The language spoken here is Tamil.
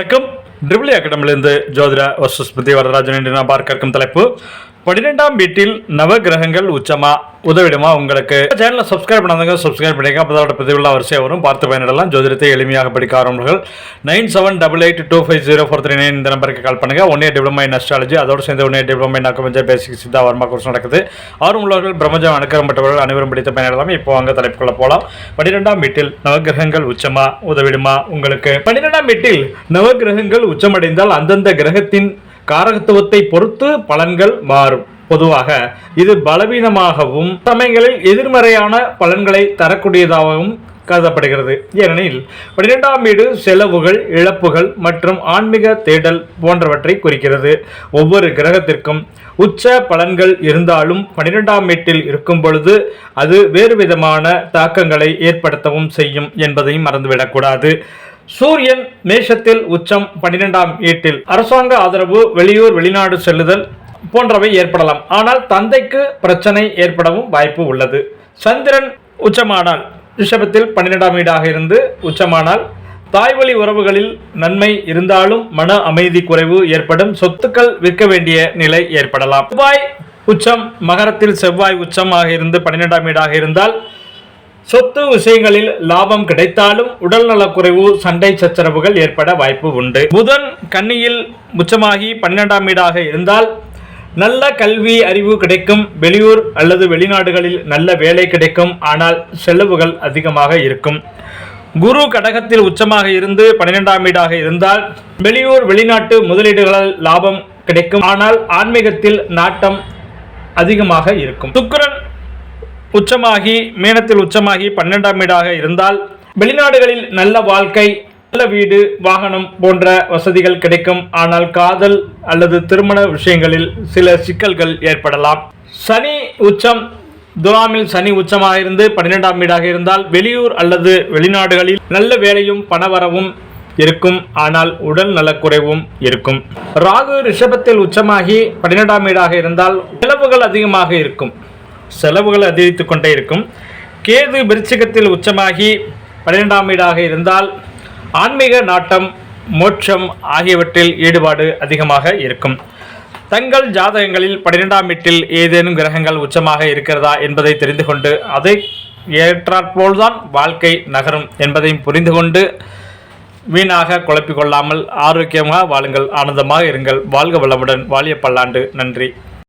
வணக்கம். ட்ரிபிள் அகாடமிலிருந்து ஜோதிட வசுஸ்மதி வரதராஜன் என்று நான் பார்க்க இருக்கும் தலைப்பு. பன்னிரெண்டாம் வீட்டில் நவ கிரகங்கள் உச்சமா? உதவிடுமா உங்களுக்கு? சேனலை சப்ஸ்கிரைப் பண்ணாதவங்க சப்ஸ்கிரைப் பண்ணிக்க அப்போ அதோட பதிவுள்ள வரிசையாக வரும். பார்த்து பயனிடலாம். ஜோதிடத்தை எளிமையாக படிக்க ஆரம்பிகள் nine seven double eight two five zero four three nine இந்த நம்பருக்கு கால் பண்ணுங்கள் one year diploma in astrology அதோடு சேர்ந்து one year diploma in acupuncture basic Siddha Varma course நடக்குது. ஆர்வம் உள்ளவர்கள் பிரம்மஜம் அனுக்கரம்பட்டவர்கள் அனைவரும் படித்த பயனிடலாம் இப்போ அங்கே தலைப்புக்குள்ள போகலாம் பன்னிரெண்டாம் வீட்டில் நவகிரகங்கள் உச்சமா? உதவிடுமா உங்களுக்கு? பன்னிரெண்டாம் வீட்டில் நவகிரகங்கள் உச்சமடைந்தால் அந்தந்த கிரகத்தின் காரகத்துவத்தை பொறுத்து பலன்கள் மாறும். பொதுவாக இது பலவீனமாகவும் சமயங்களில் எதிர்மறையான பலன்களை தரக்கூடியதாகவும் கருதப்படுகிறது. ஏனெனில் பன்னிரெண்டாம் வீடு செலவுகள் இழப்புகள் மற்றும் ஆன்மீக தேடல் போன்றவற்றை குறிக்கிறது. ஒவ்வொரு கிரகத்திற்கும் உச்ச பலன்கள் இருந்தாலும் பன்னிரெண்டாம் வீட்டில் இருக்கும் பொழுது அது வேறு விதமான தாக்கங்களை ஏற்படுத்தவும் செய்யும் என்பதையும் மறந்துவிடக்கூடாது. சூரியன் மேஷத்தில் உச்சம் பன்னிரெண்டாம் வீட்டில். அரசாங்க ஆதரவு வெளியூர் வெளிநாடு செல்லுதல் போன்றவை ஏற்படலாம். ஆனால் தந்தைக்கு பிரச்சனை ஏற்படவும் வாய்ப்பு உள்ளது. சந்திரன் உச்சமானால் ரிஷபத்தில் பன்னிரெண்டாம் வீடாக இருந்து உச்சமானால் தாய்வழி உறவுகளில் நன்மை இருந்தாலும் மன அமைதி குறைவு ஏற்படும். சொத்துக்கள் விற்க வேண்டிய நிலை ஏற்படலாம். செவ்வாய் உச்சம் மகரத்தில் செவ்வாய் உச்சமாக இருந்து பன்னிரெண்டாம் வீடாக இருந்தால் சொத்து விஷயங்களில் லாபம் கிடைத்தாலும் உடல் நலக்குறைவு சண்டை சச்சரவுகள் ஏற்பட வாய்ப்பு உண்டு. புதன் கன்னியில் உச்சமாகி பன்னிரெண்டாம் வீடாக இருந்தால் நல்ல கல்வி அறிவு கிடைக்கும். வெளியூர் அல்லது வெளிநாடுகளில் நல்ல வேலை கிடைக்கும். ஆனால் செலவுகள் அதிகமாக இருக்கும். குரு கடகத்தில் உச்சமாக இருந்து பன்னிரெண்டாம் வீடாக இருந்தால் வெளியூர் வெளிநாட்டு முதலீடுகளால் லாபம் கிடைக்கும். ஆனால் ஆன்மீகத்தில் நாட்டம் அதிகமாக இருக்கும். சுக்கரன் உச்சமாகி மீனத்தில் உச்சமாகி பன்னெண்டாம் வீடாக இருந்தால் வெளிநாடுகளில் நல்ல வாழ்க்கை நல்ல வீடு வாகனம் போன்ற வசதிகள் கிடைக்கும். ஆனால் காதல் அல்லது திருமண விஷயங்களில் சில சிக்கல்கள் ஏற்படலாம். சனி உச்சம் துலாமில் சனி உச்சமாக இருந்து பன்னிரெண்டாம் வீடாக இருந்தால் வெளியூர் அல்லது வெளிநாடுகளில் நல்ல வேலையும் பணவரவும் இருக்கும். ஆனால் உடல் நலக்குறைவும் இருக்கும். ராகு ரிஷபத்தில் உச்சமாகி பன்னிரெண்டாம் வீடாக இருந்தால் செலவுகள் அதிகமாக இருக்கும். செலவுகள் அதிகரித்து கொண்டே இருக்கும். கேது விருச்சிகத்தில் உச்சமாகி பன்னிரெண்டாம் வீடாக இருந்தால் ஆன்மீக நாட்டம் மோட்சம் ஆகியவற்றில் ஈடுபாடு அதிகமாக இருக்கும். தங்கள் ஜாதகங்களில் பன்னிரெண்டாம் வீட்டில் ஏதேனும் கிரகங்கள் உச்சமாக இருக்கிறதா என்பதை தெரிந்து கொண்டு அதை ஏற்றாற்போல்தான் வாழ்க்கை நகரும் என்பதையும் புரிந்து கொண்டு வீணாக குழப்பிக்கொள்ளாமல் ஆரோக்கியமாக வாழுங்கள் ஆனந்தமாக இருங்கள். வாழ்க வளமுடன். வாழிய பல்லாண்டு. நன்றி.